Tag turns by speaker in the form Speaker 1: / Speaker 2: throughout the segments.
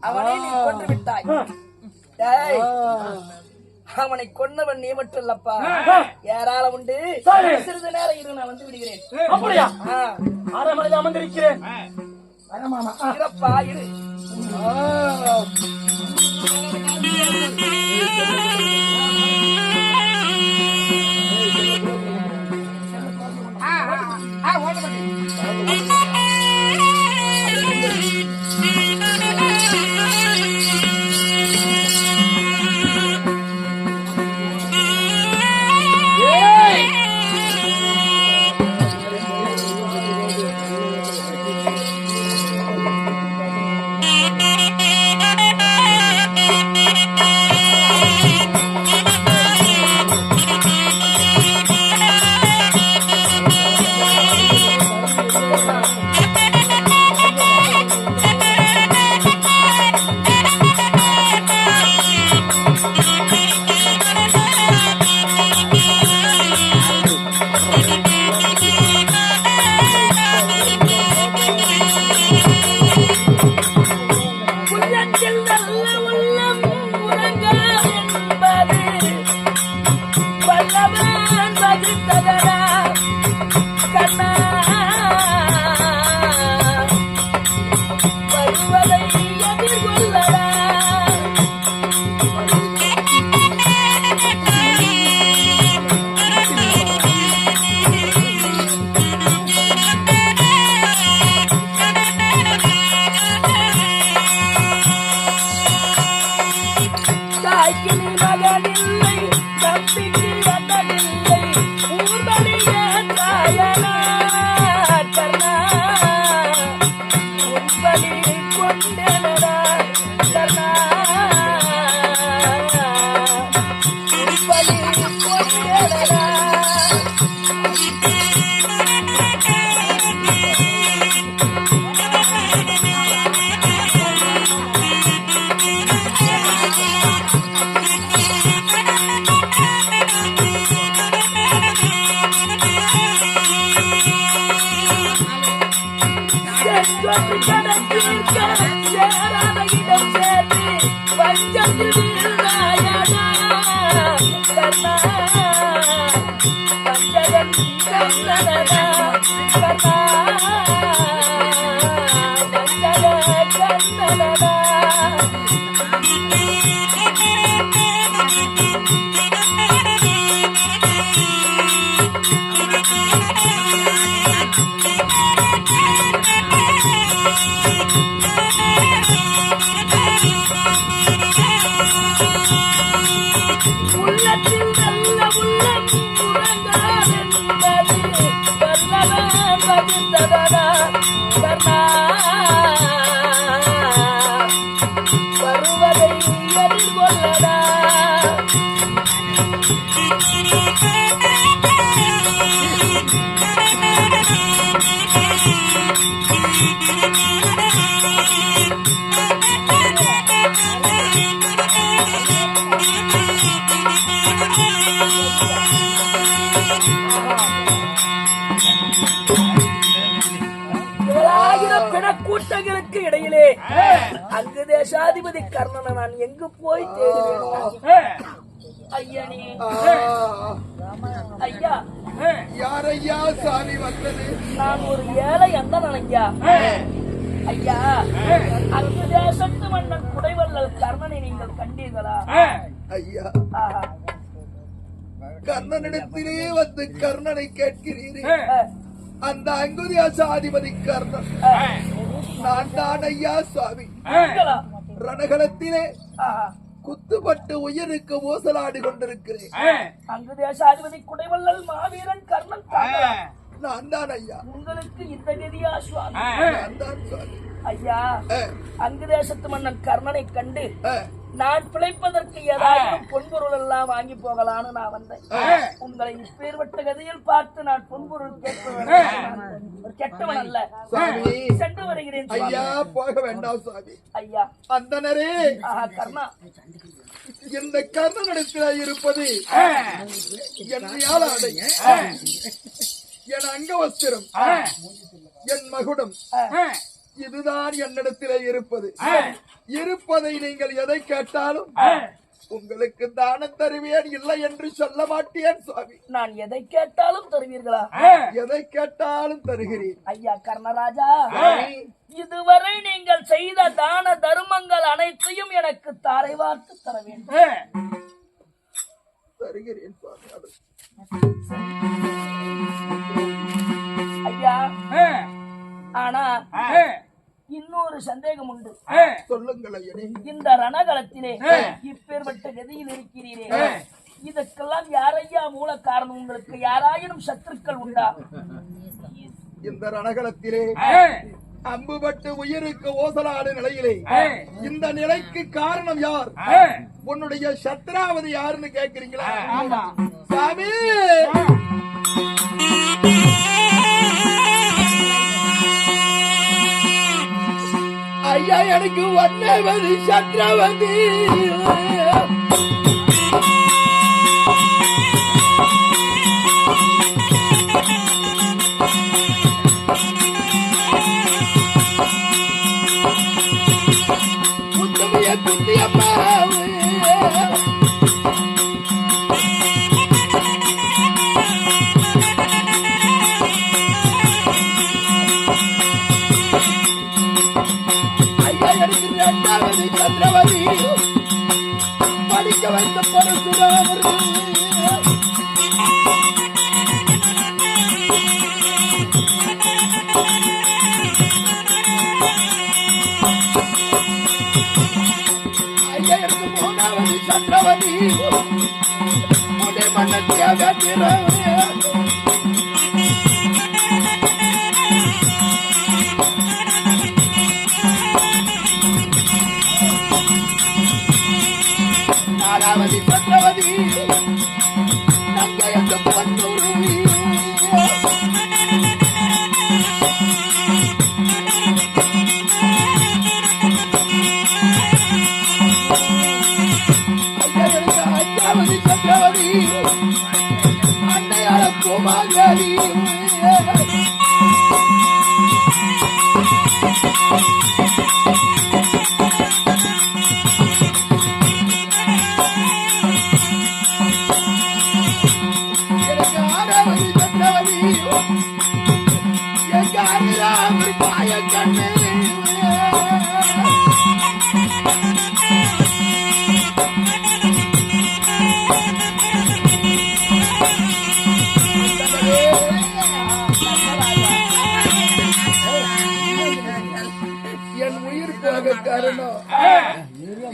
Speaker 1: அவனை
Speaker 2: நீ கொன்று விட்டாய் டேய், அவனை கொன்னவன் நீ மட்டும் இல்லப்பா. ஏராளம் உண்டு. சிறிது நேரம் இரு நான் வந்து விடுகிறேன்.
Speaker 1: அப்படியா?
Speaker 2: ஆ,
Speaker 1: அரை மனித அமர்ந்திருக்கிறேன்
Speaker 2: இருப்பா இரு.
Speaker 1: உள்ளத்தில் Let's அங்கு தேசாதிபதி கர்ணனை நான் எங்கு போய் தேடுவேன்? ஐயனே ஐயா.
Speaker 2: யாரையா சாமி வந்தது?
Speaker 1: நான் ஒரு ஏழை அண்ணன் ஐயா. ஐயா அங்கு தேசத்து மன்னன் குடைவள்ளல் கர்ணனை நீங்கள் கண்டீர்களா?
Speaker 2: ஐயா. கர்ணனிடத்திலே வந்து கர்ணனை கேட்கிறீரே.
Speaker 1: அஹ்,
Speaker 2: அந்த அங்குதியா சாதிபதி கர்ணன். நான் தான் ஐயா சுவாமி? ரணகலத்திலே. குத்துப்பட்டு உயிருக்கு ஊசலாடி கொண்டிருக்கிறேன்.
Speaker 1: அங்கு தேசாதிபதி குடைவள்ளல் மாவீரன் கர்ணன்?
Speaker 2: நான் தான் ஐயா.
Speaker 1: உங்களுக்கு இந்த கதியா சுவாமி ஐயா அங்கு தேசத்து மன்னன் கர்ணனை கண்டு நான் பிழைப்பதற்கு ஏதாவது பொன்பொருள் எல்லாம் வாங்கி போகலான்னு நான் வந்தேன். உங்களை இப்பேற்பட்ட கதையில் பார்த்து நான் பொன்பொருள் கேட்பவன். ஒரு கெட்டவன் அல்ல. சென்று வருகிறேன்.
Speaker 2: ஐயா போக வேண்டாம் சுவாமி.
Speaker 1: ஐயா.
Speaker 2: அந்தனரே.
Speaker 1: ஆஹா கர்ணா.
Speaker 2: இந்த கர்ணனிடத்தில் இருப்பது என் ஆடை. என் அங்கவஸ்திரம். என் மகுடம். இதுதான் என்னிடத்திலே இருப்பது. இருப்பதை நீங்கள் எதை கேட்டாலும் உங்களுக்கு தானம் தருவேன் இல்லை என்று சொல்ல மாட்டேன் சுவாமி.
Speaker 1: நான் எதை கேட்டாலும் தருவீர்களா?
Speaker 2: எதை கேட்டாலும் தருகிறேன்.
Speaker 1: ஐயா கர்ணராஜா இதுவரை நீங்கள் செய்த தான தர்மங்கள் அனைத்தையும் எனக்கு தாரை வார்த்து தர வேண்டும்.
Speaker 2: தருகிறேன் சுவாமி
Speaker 1: ஐயா ஆனா இன்னொரு சந்தேகம் உண்டு
Speaker 2: சொல்லுங்கள்
Speaker 1: இந்த ரணகளத்திலே இப்பேற்பட்ட கதியில் இருக்கிறீரே. இதற்கெல்லாம் யாரையா மூல காரணம்? உங்களுக்கு யாராயினும் சத்துருக்கள் உண்டா?
Speaker 2: இந்த ரணகலத்திலே அம்புபட்டு உயிருக்கு ஓசலாடு நிலையிலே. இந்த நிலைக்கு காரணம் யார்? உன்னுடைய சத்ராவதி யாருன்னு கேக்குறீங்களா? சாமி! ஐயா எனக்கு ஒன்னேவது சத்ரவதி. சந்திரவதி முனை மன்ன தியாக நாலாவது சந்திரவதி நங்கையந்த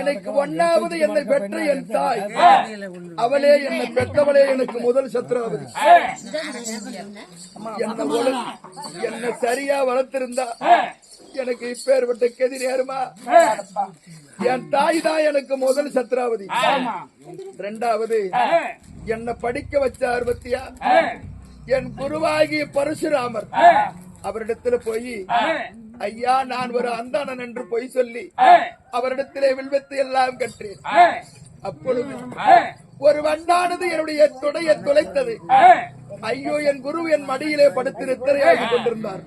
Speaker 2: எனக்கு ஒன்னாவது என்னை பெற்ற என் தாய். அவளே என்னை பெற்றவளே எனக்கு முதல் சத்ராவதி என்ன சரியா வளர்த்திருந்தா எனக்கு இப்பேற்பட்ட கெதி நேருமா என் தாய் தான் எனக்கு முதல் சத்ராவதி. ரெண்டாவது என்னை படிக்க வச்ச அறுபத்தியா என் குருவாகிய பரசுராமர் அவரிடத்துல போய் ஐயா நான் ஒரு அந்தானன் என்று பொய் சொல்லி அவரிடத்திலே வில்வத்தை எல்லாம் கற்றேன். அப்பொழுது ஒரு வண்டானது என்னுடைய துணையை துளைத்தது ஐயோ என் குரு என் மடியிலே படுத்து நித்திரையாகி கொண்டிருந்தார்.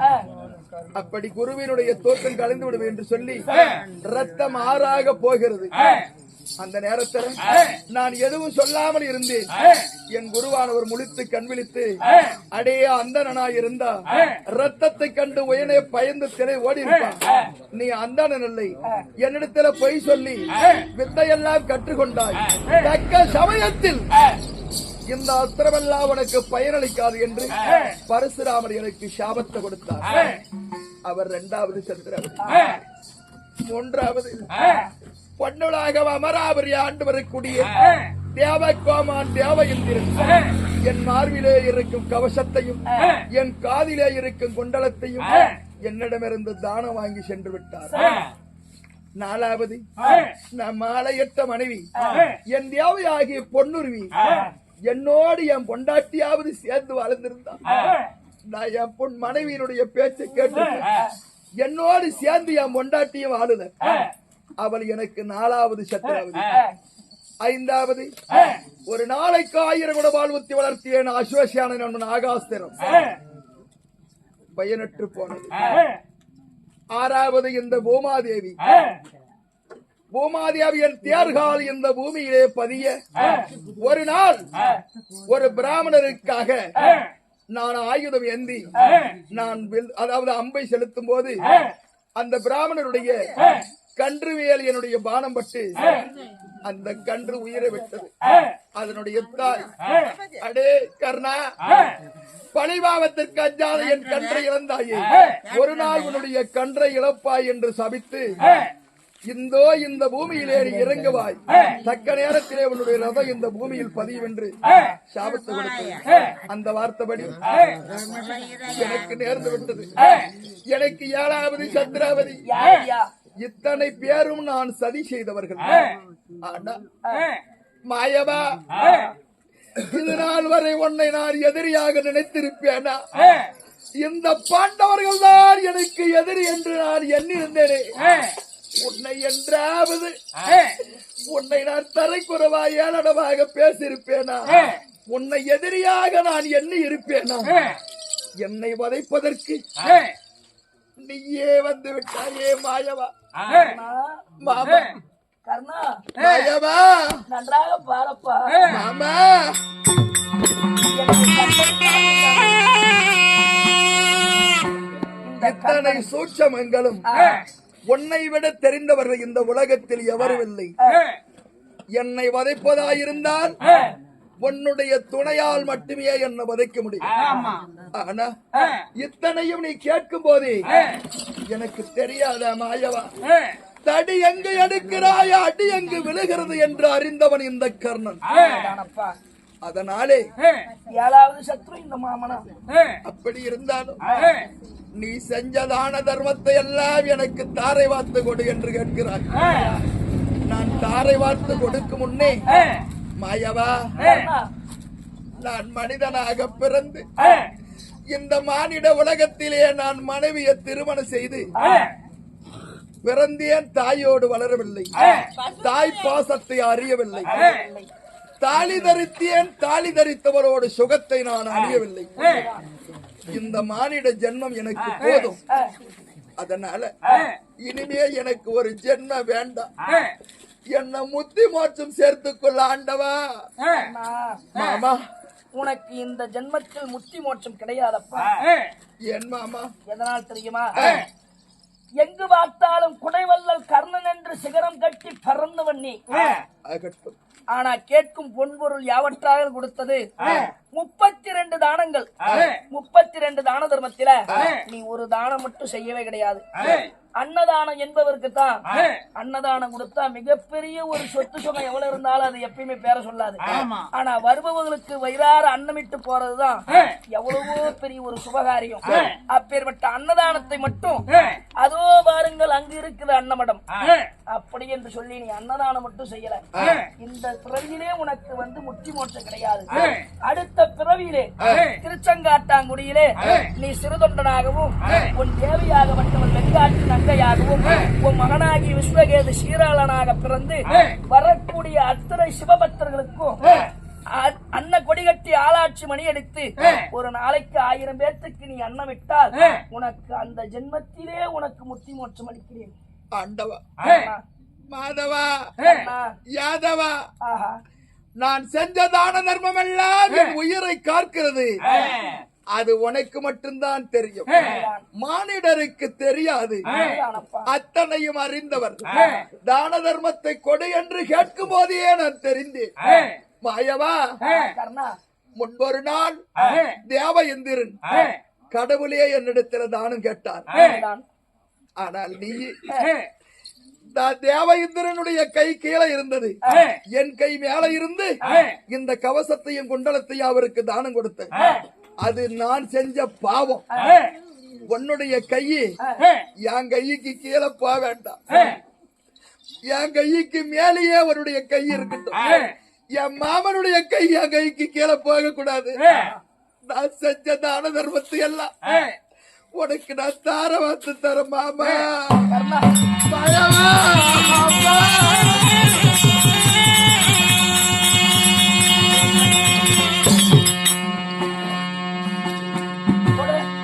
Speaker 2: அப்படி குருவினுடைய தோற்றம் கலந்து விடுவேன் என்று சொல்லி ரத்தம் ஆறாக போகிறது. அந்த நேரத்தில் நான் எதுவும் சொல்லாமல் இருந்தேன். என் குருவானவர் முழித்து கண் விழித்து அடே அந்தனாய் இருந்தா ரத்தத்தை கண்டு உயனே பயந்து திரை ஓடி இருப்பான் நீ அந்தணன் இல்லை. என்னிடத்துல பொய் சொல்லி வித்தையெல்லாம் கற்றுக்கொண்டாய். தக்க சமயத்தில் இந்த அஸ்திரமெல்லாம் உனக்கு பயனளிக்காது என்று பரசுராமர் எனக்கு சாபத்தை கொடுத்தார். அவர் இரண்டாவது சந்திரவர் மூன்றாவது பொன்னுலாக அமராவரி ஆண்டு வரக்கூடிய தேவ கோமான் தேவ இந்திரன் என் மார்பிலே இருக்கும் கவசத்தையும் என் காதிலே இருக்கும் குண்டலத்தையும் என்னிடமிருந்து தானம் வாங்கி சென்று விட்டார். நாலாவது நான் மாலையிட்ட மனைவி என் தேவையாகிய பொன்னுருவி என்னோடு என் பொண்டாட்டியாவது சேர்ந்து வாழ்ந்திருந்தா நான் என் பொன் மனைவியினுடைய பேச்சை கேட்டு என்னோடு சேர்ந்து என் பொண்டாட்டியும் வாழுத அவள் எனக்கு நாலாவது சத்திராவது ஐந்தாவது ஒரு நாளைக்கு ஆயிரம் குட வாழ்வுத்தி வளர்த்தியேன் அஸ்வசியான நண்பன் ஆகாஸ்திரம் பயனற்று போனது. ஆறாவது இந்த பூமாதேவி. பூமாதேவி என் தேர்கால் இந்த பூமியிலே பதிய ஒரு நாள் ஒரு பிராமணருக்காக நான் ஆயுதம் ஏந்தி நான் வில்- அதாவது அம்பை செலுத்தும் போது அந்த பிராமணருடைய கன்றுவியல் என்னுடைய பானம் பட்டு அந்த கன்று உயிரை விட்டது. அதனுடைய தாய் அடே கர்ணா பழிபாவத்திற்கு அஞ்சாத என் கன்றை இழந்தாயே. ஒரு நாள் உன்னுடைய கன்றை இழப்பாய் என்று சபித்து இந்தோ இந்த பூமியிலே நீ இறங்குவாய். தக்க நேரத்திலே உன்னுடைய ரதம் இந்த பூமியில் பதியும் என்று சாபத்து கொடுத்தது. அந்த வார்த்தைப்படி எனக்கு நேர்ந்து விட்டது. எனக்கு ஏழாவது சந்திராவதி. இத்தனை பேரும் நான் சதி செய்தவர்கள். மாயவா. இது நாள் வரை உன்னை நான் எதிரியாக நினைத்திருப்பேனா? இந்த பாண்டவர்கள் தான் எனக்கு எதிரி என்று நான் எண்ணியிருந்தேனே. உன்னை என்றாவது உன்னை நான் தரைக்குறவா ஏளனமாக பேசியிருப்பேனா உன்னை எதிரியாக நான் எண்ணி இருப்பேனா என்னை வதைப்பதற்கு நீயே வந்து விட்டாயே மாயவா. மாமா.
Speaker 1: கர்ணா.
Speaker 2: மாயவா.
Speaker 1: நன்றாக பாரப்பா.
Speaker 2: மாமா. இத்தனை சூட்சமங்களும் உன்னை விட தெரிந்தவர்கள் இந்த உலகத்தில் எவரும் இல்லை என்னை வதைப்பதாயிருந்தால் உன்னுடைய துணையால் மட்டுமே என்னை வதைக்க முடியும். ஆனா இத்தனையும் நீ கேட்கும் போதே எனக்கு தெரியாத மாயவா? தடி எங்கு எடுக்கிறாய் அடி எங்கு விழுகிறது என்று அறிந்தவன் இந்த கர்ணன். அதனாலே
Speaker 1: ஏழாவது சத்ரு இந்த மாமனா?
Speaker 2: அப்படி இருந்தாலும் நீ செஞ்ச தான தர்மத்தை எல்லாம் எனக்கு தாரை வார்த்து கொடு என்று கேட்கிறாய். நான் தாரை வார்த்து கொடுக்கும் முன்னே மாயவா நான் மனிதனாக பிறந்து இந்த மானிட உலகத்திலே நான் மனைவியை திருமணம் செய்து பிறந்தேன் தாயோடு வளரவில்லை? தாய் பாசத்தை அறியவில்லை. தாலி தரித்தேன் தாலி தரித்தவரோடு சுகத்தை நான் அறியவில்லை? இந்த மானிட ஜென்மம் எனக்கு போதும். அதனால இனிமே எனக்கு ஒரு ஜென்ம வேண்டாம். என்ன முத்தி மோட்சம் சேர்த்துக் கொள்ள ஆண்டவா மாமா.
Speaker 1: உனக்கு இந்த ஜென்மத்தில் முத்தி மோட்சம் கிடையாதப்பா.
Speaker 2: என் மாமா?
Speaker 1: எதனால் தெரியுமா? எங்கு பார்த்தாலும் குடைவல்லல் கர்ணன் என்று சிகரம் கட்டி பறந்தவன் நீ. ஆனா கேட்கும் பொன்பொருள் யாவற்றாக கொடுத்தது? முப்பத்தி ரெண்டு தானங்கள். முப்பத்தி ரெண்டு தான தர்மத்தில நீ ஒரு தானம் மட்டும் செய்யவே கிடையாது. அன்னதானம் என்பவருக்கு தான் அன்னதானம் கொடுத்தா மிகப்பெரிய ஒரு சொத்து சுகம் எவ்வளவு இருந்தாலும் அது எப்பயுமே பேர சொல்லாது. ஆனா வருபவர்களுக்கு வயிறார அன்னமிட்டு போறதுதான் எவ்வளவோ பெரிய ஒரு சுபகாரியம். அப்பேற்பட்ட அன்னதானத்தை மட்டும் அதோ பாருங்கள் அங்கு இருக்குது அன்னமடம். அப்படி என்று சொல்லி நீ அன்னதானம் மட்டும் செய்யல. இந்த பிறவிலே உனக்கு வந்து முற்றி மோட்சம் கிடையாது. அடுத்த பிறவியிலே திருச்செங்காட்டாங்குடியிலே நீ சிறுதொண்டனாகவும் உன் தேவியாகப்பட்டவள் வெண்காட்டு நங்கையாகவும் உன் மகனாகி விஸ்வகேது சீராளனாக பிறந்து வரக்கூடிய அத்தனை சிவபக்தர்களுக்கும் அன்ன கொடிகட்டி ஆளாட்சி மணி எடுத்து ஒரு நாளைக்கு ஆயிரம் பேர்த்துக்கு நீ அன்னம் விட்டால் உனக்கு அந்த ஜென்மத்திலே உனக்கு முத்தி மோட்சம் அளிக்கிறேன்.
Speaker 2: ஆண்டவா. மாதவா. யாதவா. நான் செஞ்ச தான தர்மம் எல்லாம் உயிரை காக்கிறது. அது உனக்கு மட்டும்தான் தெரியும். மானிடருக்கு தெரியாது. அத்தனையும் அறிந்தவர். தான தர்மத்தை கொடு என்று கேட்கும் போதே நான் தெரிந்தேன். மாயவா
Speaker 1: கர்ணா.
Speaker 2: முன்பொரு நாள் தேவ இந்திரன் கடவுளே என்னிடத்தில் தானம் கேட்டார். ஆனால் நீ நான் தேவ இந்திரனுடைய கை கீழே இருந்தது. என் கை மேல இருந்து இந்த கவசத்தையும் குண்டலத்தையும் அவருக்கு தானம் கொடுத்தேன். அது நான் செஞ்ச பாவம். உன்னுடைய கையை என் கைக்கு கீழே போக வேண்டாம். என் கைக்கு மேலேயே அவருடைய கை இருக்கட்டும். என் மாமனுடைய கை என் கைக்கு கீழே போக கூடாது நான் செஞ்ச தான தர்மத்தை எல்லாம் உனக்கு நான் தார வாத்து தர மாமா.